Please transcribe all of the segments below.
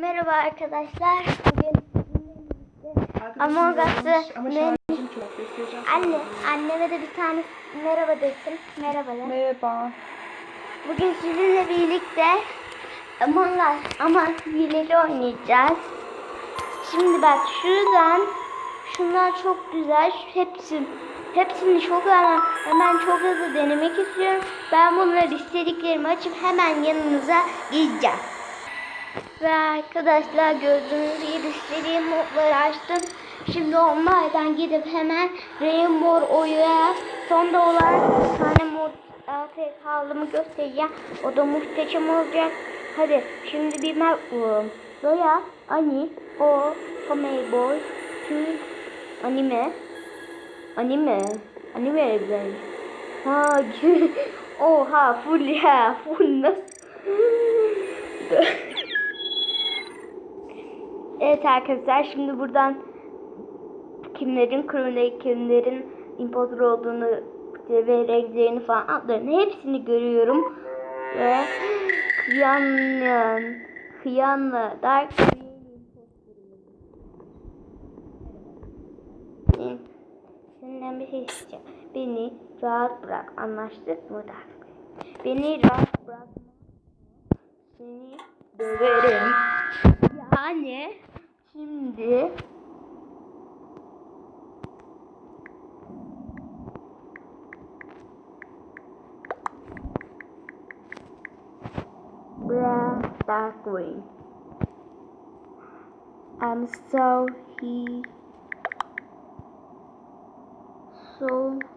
Merhaba arkadaşlar. Bugün Among Us'ı anne anneme de bir tane merhaba dedim. Merhabalar. Merhaba. Bugün sizinle birlikte Among Us ama hileli oynayacağız. Şimdi bak şuradan şunlar çok güzel. Hepsi hepsini çok hemen, hemen çok hızlı denemek istiyorum. Ben bunları istediklerimi açıp hemen yanınıza geleceğim. Ve arkadaşlar gördüğünüz gibi istediğim modları açtım. Şimdi onlardan gidip hemen Rainbow Oya sonra olarak bir tane mod AFK kaldığımı göstereceğim. O da muhteşem olacak. Hadi şimdi bir map bulalım. Roya, Ani, O, Tomei Boy, Tüm, Anime, Anime, Anime güzel. Ha, oha full ya, full nasıl? Evet arkadaşlar şimdi buradan kimlerin kroni, kimlerin imposter olduğunu ve renklerini falan adlarını hepsini görüyorum. Ve Kıyan'la Kıyan'la Dark Senden bir şey isteyeceğim. Beni rahat bırak. Anlaştık mı Dark? Beni rahat bırak. Seni döverim. Yani şimdi Bra dark green. I'm so he so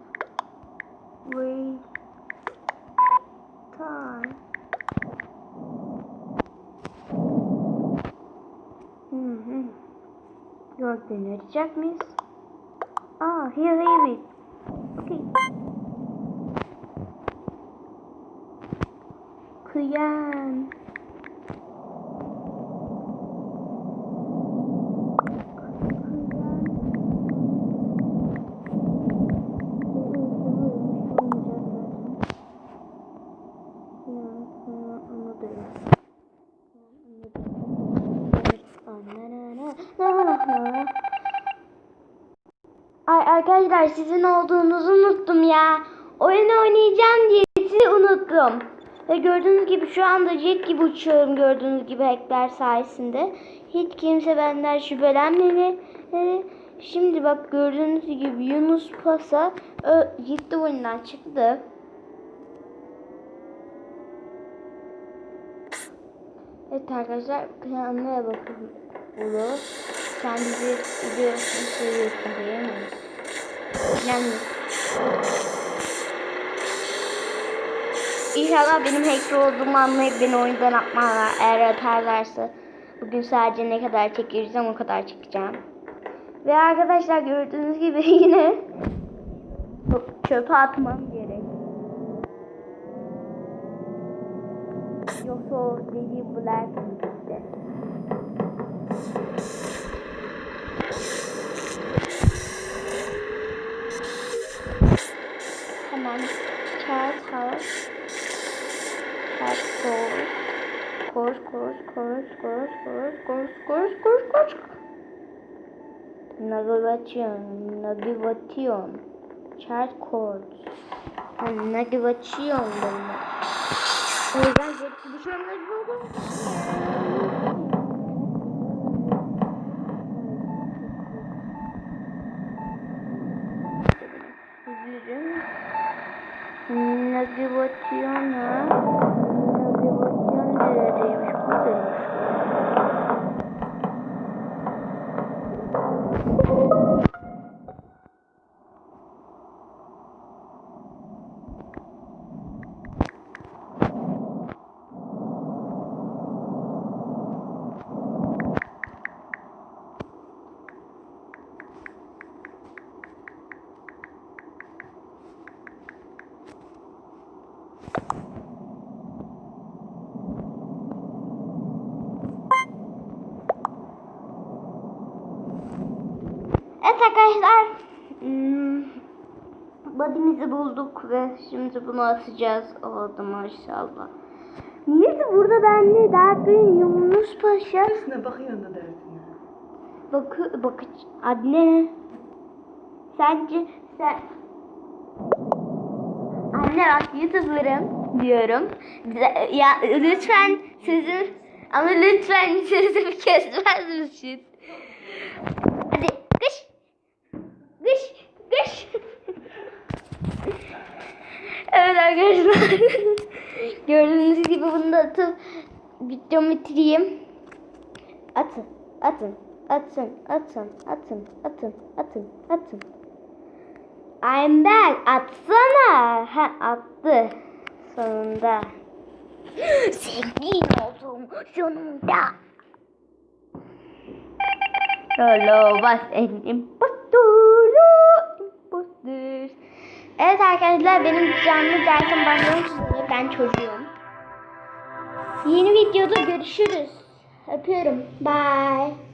Beni arayacak mıyız? Aa, here he is. Okay. Kıyam. Anladım arkadaşlar sizin olduğunuzu unuttum ya. Oyun oynayacağım diye sizi unuttum. Ve gördüğünüz gibi şu anda jet gibi uçuyorum gördüğünüz gibi hackler sayesinde. Hiç kimse benden şüphelenmedi. Ee, Şimdi bak gördüğünüz gibi Yunus Pasa gitti oyundan çıktı. Evet arkadaşlar planlamaya bakın. Olur. Sen bizi biliyorsun, seviyorsun? Yani İnşallah benim hacker olduğumu anlayıp beni oyundan atmazlar. Eğer atarlarsa bugün sadece ne kadar çekeceğim o kadar çekeceğim. Ve arkadaşlar gördüğünüz gibi yine çöpe atmam gerek. Yoksa o dediği black gitti. Charles House Charles Course Course Course Course Course Course Course Course Course Course Navigation Navigation Charles Course Yani Navigation demek. O yüzden hepsi düşenler böyle. Üzülürüm. Navigasyonu Navigasyon neredeymiş? Buradaymış. Arkadaşlar. Hmm, body'mizi bulduk ve şimdi bunu atacağız. Oldu maşallah. Neyse burada benle Dark Green Yunus Paşa. Hepsine bakıyorsun da dersine. Bakı, bakı, anne. Sence sen... Anne bak YouTuber'ım diyorum. Ya lütfen sözüm ama lütfen sözümü kesmez misin? Hadi kış. Kış. Kış. evet Gördüğünüz gibi bunu da atıp. Atın, atın, atın, atın, atın, atın, atın, atın. I'm back. Atsana. Ha attı. Sonunda. Zengin oldum sonunda. Solo bas en imposturu. Evet arkadaşlar benim canlı dersim başlamak üzere. Ben çocuğum. Yeni videoda görüşürüz. Öpüyorum. Bye.